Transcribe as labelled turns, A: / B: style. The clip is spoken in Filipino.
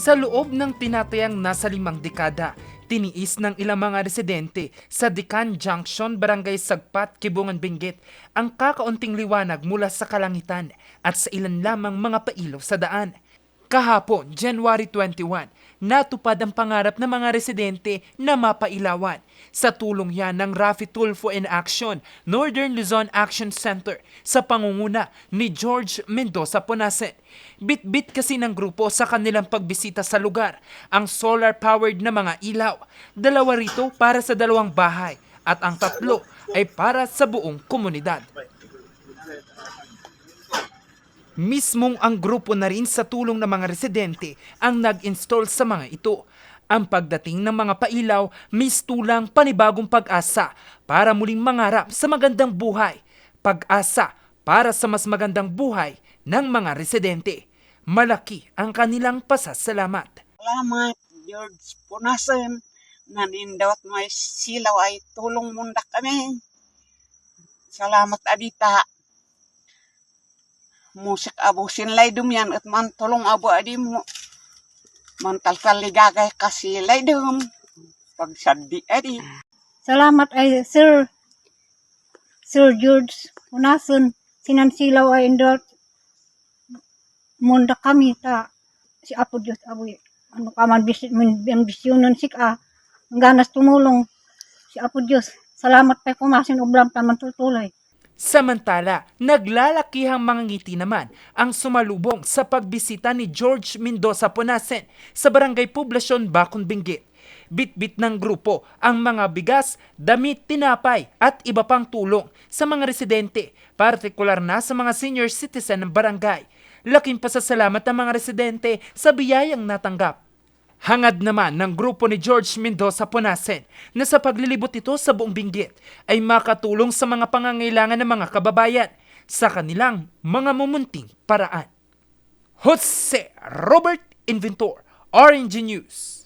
A: Sa loob ng tinatayang nasa limang dekada, tiniis ng ilang mga residente sa Dican Junction, Barangay Sagpat, Kibungan, Benguet ang kakaunting liwanag mula sa kalangitan at sa ilan lamang mga pailaw sa daan. Kahapon, January 21, natupad ang pangarap ng mga residente na mapailawan. Sa tulong yan ng Rafi Tulfo in Action, Northern Luzon Action Center sa pangunguna ni George Mendoza Ponasen. Bit-bit kasi ng grupo sa kanilang pagbisita sa lugar ang solar-powered na mga ilaw. Dalawa rito para sa dalawang bahay at ang tatlo ay para sa buong komunidad. Mismong ang grupo na rin sa tulong ng mga residente ang nag-install sa mga ito. Ang pagdating ng mga pailaw, mistulang panibagong pag-asa para muling mangarap sa magandang buhay. Pag-asa para sa mas magandang buhay ng mga residente. Malaki ang kanilang pasasalamat.
B: Salamat, George Punasan. Nanindot may silaw ay tulong munda kami. Salamat, Adita. Musik abusin lay dumyan at man tulong abo adi mo. Mantal kaligagay kasi lay dum. Pagsadi adi.
C: Salamat ay Sir Sir George Unason sinansilaw ay indot munda kami ta si Apo Diyos aboy ano ka man bisit min ambisyonon sik a ang ganas tumulong si Apo Diyos salamat pa kumasin ubram taman tutuloy
A: Samantala, naglalakihang mga ngiti naman ang sumalubong sa pagbisita ni George Mendoza Ponasen sa Barangay Poblasyon, Bakon, Benguet. Bit-bit ng grupo ang mga bigas, damit, tinapay at iba pang tulong sa mga residente, partikular na sa mga senior citizen ng barangay. Laking pasasalamat ng mga residente sa biyayang natanggap. Hangad naman ng grupo ni George Mendoza Ponasen na sa paglilibot ito sa buong binggit ay makatulong sa mga pangangailangan ng mga kababayan sa kanilang mga mumunting paraan. Jose Robert Inventor, RNG News.